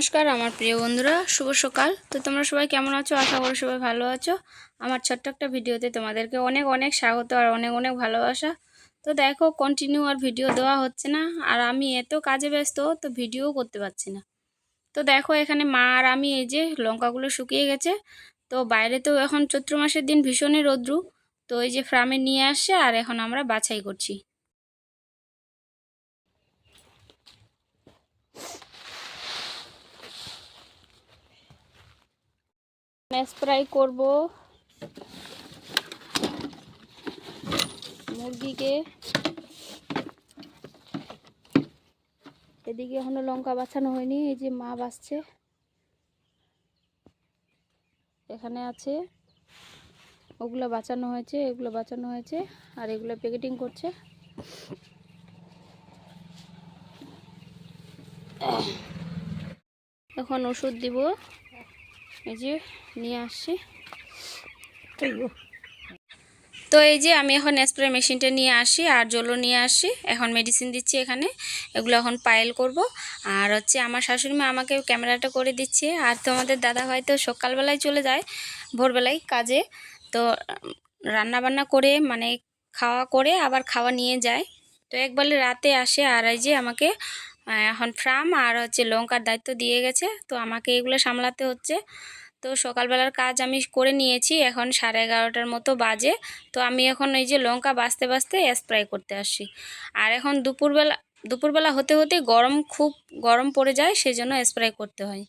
নমস্কার, আমার প্রিয় বন্ধুরা, শুভ সকাল। তো তোমরা সবাই কেমন আছো? আশা করি সবাই ভালো আছো। আমার ছোট্ট একটা ভিডিওতে তোমাদেরকে অনেক অনেক স্বাগত আর অনেক অনেক ভালোবাসা। তো দেখো কন্টিনিউ আর ভিডিও দেওয়া হচ্ছে না, আর আমি এত কাজে ব্যস্ত, তো ভিডিও করতে পারছি না। তো দেখো, এখানে মা আর আমি এই যে লঙ্কাগুলো শুকিয়ে গেছে। তো বাইরে তো এখন চৈত্র মাসের দিন ভীষণই রৌদ্রু। তো এই যে ফ্রামে নিয়ে আসছে, আর এখন আমরা বাছাই করছি। স্প্রাই করব। মুরগিকে। এদিকে এখনও লঙ্কা বাছানো হয়নি, এই যে মা বাছছে। এখানে আছে। ওগুলো বাঁচানো হয়েছে, এগুলো বাঁচানো হয়েছে, আর এগুলো প্যাকেটিং করছে। এখন ওষুধ দিব। এই যে নিয়ে আসছি তো এই যে আমি এখন স্প্রে মেশিনটা নিয়ে আসি আর জলও নিয়ে আসি। এখন মেডিসিন দিচ্ছি এখানে। এগুলো এখন পাইল করব। আর হচ্ছে আমার শাশুড়ি মা আমাকে ক্যামেরাটা করে দিচ্ছে। আর তোমাদের দাদা হয়তো সকালবেলায় চলে যায় ভোরবেলায় কাজে। তো রান্না বান্না করে মানে খাওয়া করে আবার খাওয়া নিয়ে যায়। তো একবারে রাতে আসে আর এই যে আমাকে এখন ফ্রাম আর হচ্ছে লঙ্কার দায়িত্ব দিয়ে গেছে। তো আমাকে এগুলো সামলাতে হচ্ছে। তো সকালবেলার কাজ আমি করে নিয়েছি। এখন সাড়ে এগারোটার মতো বাজে। তো আমি এখন ওই যে লঙ্কা বাঁচতে বাঁচতে স্প্রে করতে আসি আর এখন দুপুরবেলা দুপুরবেলা হতে হতে গরম খুব গরম পড়ে যায়, সেজন্য স্প্রে করতে হয়।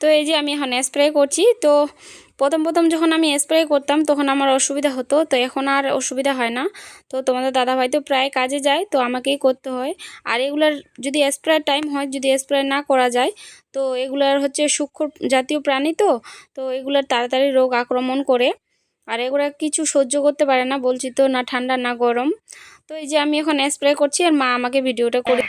তো এই যে আমি এখন স্প্রে করছি, তো প্রথম প্রথম যখন আমি স্প্রে করতাম তখন আমার অসুবিধা হতো, তো এখন আর অসুবিধা হয় না। তো তোমাদের দাদাভাই তো প্রায় কাজে যায়, তো আমাকেই করতে হয়। আর এগুলার যদি স্প্রের টাইম হয়, যদি স্প্রে না করা যায়, তো এগুলার হচ্ছে সূক্ষ্ম জাতীয় প্রাণী তো তো এগুলার তাড়াতাড়ি রোগ আক্রমণ করে। আর এগুলো কিছু সহ্য করতে পারে না, বলছি তো না ঠান্ডা না গরম। তো এই যে আমি এখন স্প্রে করছি আর মা আমাকে ভিডিওটা করে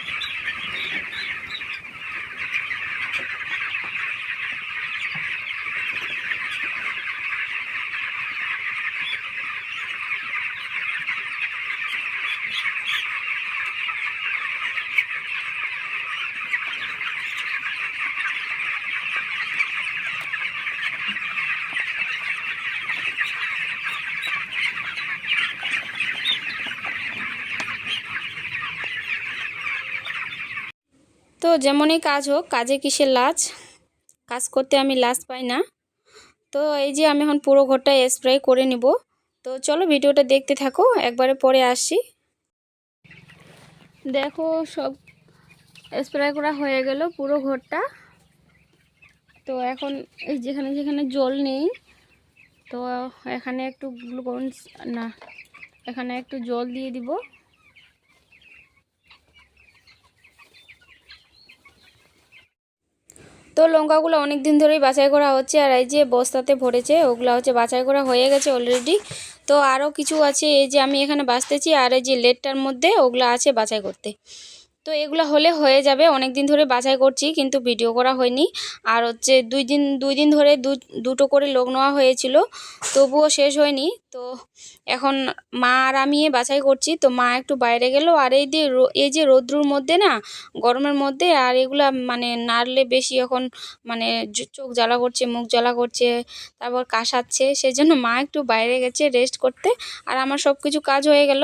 তো যেমনই কাজ হোক, কাজে কিসের লাজ? কাজ করতে আমি লাজ পাই না। তো এই যে আমি এখন পুরো ঘরটা স্প্রে করে নিব। তো চলো ভিডিওটা দেখতে থাকো, একবারে পরে আসি দেখো সব স্প্রে করা হয়ে গেল পুরো ঘরটা। তো এখন এই যেখানে যেখানে জল নেই, তো এখানে একটু গ্লুকন্স না, এখানে একটু জল দিয়ে দিব। তো লঙ্কাগুলো অনেক দিন ধরেই বাছাই করা হচ্ছে আর এই যে বস্তাতে ভরেছে, ওগুলো হচ্ছে বাছাই করা হয়ে গেছে অলরেডি তো আরও কিছু আছে, এই যে আমি এখানে বাঁচতেছি আর এই যে লেটটার মধ্যে ওগুলো আছে বাছাই করতে। তো এগুলো হলে হয়ে যাবে অনেক দিন ধরে বাছাই করছি কিন্তু ভিডিও করা হয়নি। আর হচ্ছে দুই দিন দুই দিন ধরে দুটো করে লোক নেওয়া হয়েছিল, তবুও শেষ হয়নি। তো এখন মা আর আমি বাছাই করছি, তো মা একটু বাইরে গেল, আর এই যে এই যে রৌদ্রুর মধ্যে না, গরমের মধ্যে, আর এগুলা মানে নাড়লে বেশি এখন মানে চোখ জ্বালা করছে, মুখ জ্বালা করছে, তারপর কাশাচ্ছে সেই জন্য মা একটু বাইরে গেছে রেস্ট করতে, আর আমার সব কিছু কাজ হয়ে গেল।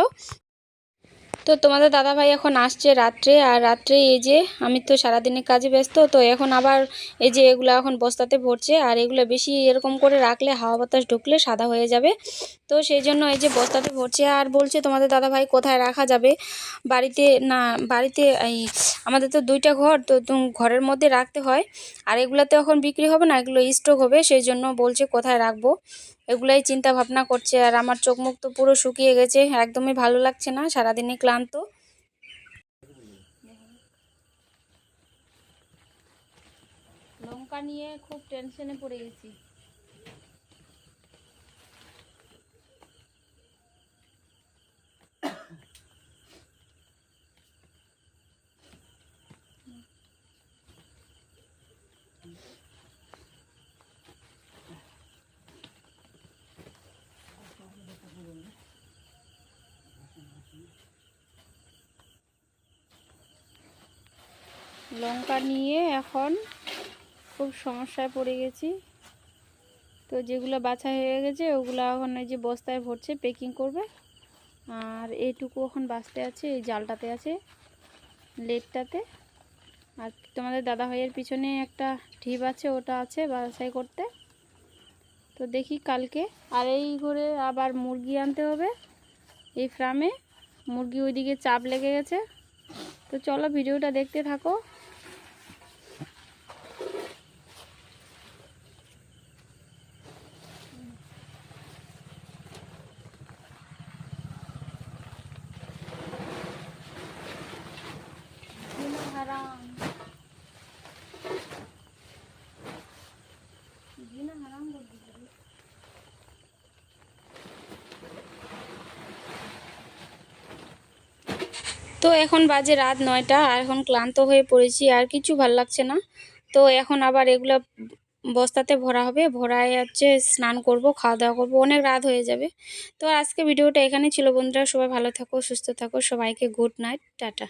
তো তোমাদের দাদাভাই এখন আসছে রাত্রে, আর রাত্রে এই যে আমি তো সারাদিনের কাজে ব্যস্ত, তো এখন আবার এই যে এগুলো এখন বস্তাতে ভরছে, আর এগুলো বেশি এরকম করে রাখলে হাওয়া বাতাস ঢুকলে সাদা হয়ে যাবে। তো সেই জন্য এই যে বস্তাতে ভরছে, আর বলছে তোমাদের দাদা ভাই কোথায় রাখা যাবে? বাড়িতে না, বাড়িতে এই আমাদের তো দুইটা ঘর, তো তো ঘরের মধ্যে রাখতে হয়। আর এগুলো তো এখন বিক্রি হবে না, এগুলো স্টক হবে, সেই জন্য বলছে কোথায় রাখব? এগুলাই চিন্তা ভাবনা করছে আর আমার চোখ মুখ তো পুরো শুকিয়ে গেছে, একদমই ভালো লাগছে না, সারাদিনই ক্লান্ত। লঙ্কা নিয়ে খুব টেনশনে পড়ে গেছি। লঙ্কা নিয়ে এখন খুব সমস্যায় পড়ে গেছি। তো যেগুলো বাছা হয়ে গেছে, ওগুলো এখন এই যে বস্তায় ভরছে প্যাকিং করবে। আর এইটুকু এখন বাঁচতে আছে, এই জালটাতে আছে, লেটটাতে। আর তোমাদের দাদা ভাইয়ের পিছনে একটা ঢিপ আছে, ওটা আছে বাছাই করতে। তো দেখি কালকে। আর এই করে আবার মুরগি আনতে হবে। এই ফার্মে মুরগি ওইদিকে চাপ লেগে গেছে। তো চলো ভিডিওটা দেখতে থাকো। তো এখন বাজে রাত নয়টা, আর এখন ক্লান্ত হয়ে পড়েছি, আর কিছু ভালো লাগছে না। তো এখন আবার এগুলো বস্তাতে ভরা হবে, ভরায় হচ্ছে স্নান করব, খাওয়া দাওয়া করব, অনেক রাত হয়ে যাবে। তো আজকে ভিডিওটা এখানে ছিল বন্ধুরা, সবাই ভালো থাকো, সুস্থ থাকো, সবাইকে গুড নাইট টাটা।